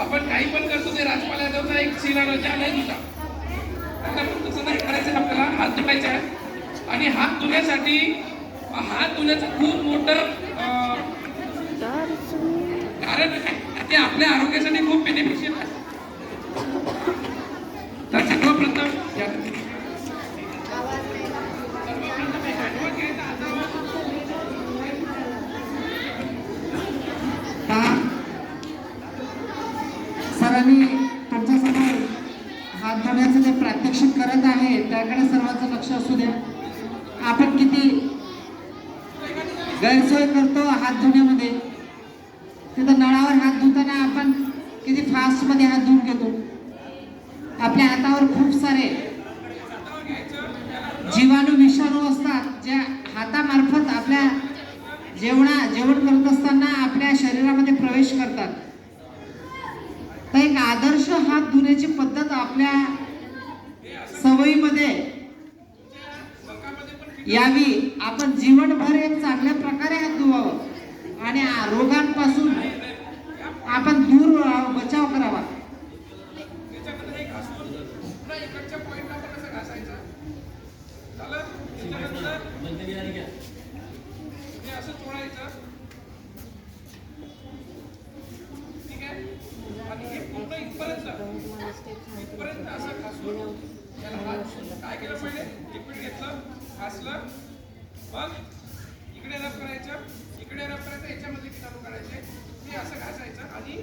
आपण काही पण करतो ते राजपाल यादवचा एक सीन रजा नाही तुझा आता पण तसं नाही करायचं आपल्याला हात धुवायचा आहे. आणि हात धुण्यासाठी हात धुण्याचं खूप मोठं कारण ते आपल्या आरोग्यासाठी खूप बेनिफिशियल आहे. तर सर्वप्रथम सर्वप्रथम सरांनी तुमच्यासमोर हात धुण्याचं जे प्रात्यक्षिक करत आहे त्याकडे सर्वांचं लक्ष असू द्या. आपण किती गैरसोय करतो हात धुण्यामध्ये. तिथं नळावर हात धुताना आपण किती फास्टमध्ये हात धुवून घेतो. आपल्या हातावर खूप सारे जीवाणू विषाणू असतात ज्या हातामार्फत आपल्या जेवणा जेवण करत असताना आपल्या शरीरामध्ये प्रवेश करतात. आता एक आदर्श हात धुण्याची पद्धत आपल्या सवयीमध्ये यावी. आपण जीवनभर एक चांगल्या प्रकारे हात धुवावं. आणि रोगांपासून आपण दूर बचाव करावा. त्याच्यामध्ये काय केलं पहिले? लिक्विड घेतलं घासलं मग इकडे रब करायचं इकडे रब करायचं याच्यामध्ये किटाणू काढायचे. हे असं घासायचं आणि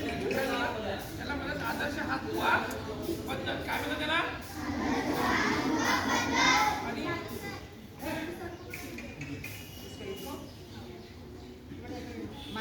त्याला म्हणत आदर्श हात धुवा.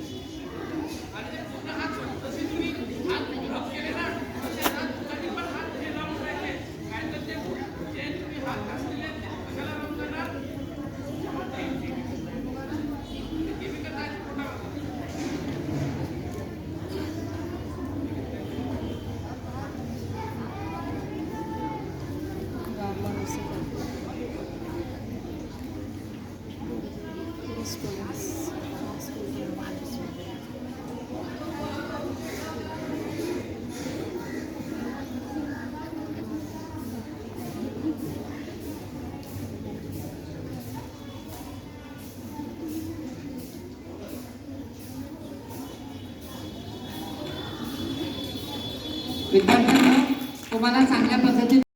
आणि ते पूर्ण हात जसे तुम्ही हात रब केले ना तसे हात दुखाने पण हात हे लावून राहिले काय तर ते जे तुम्ही हात घासलेले आहेत, ते कशाला रब करणार केमिकल आहे पोटामध्ये विद्यार्थ्यांना तुम्हाला चांगल्या पद्धतीने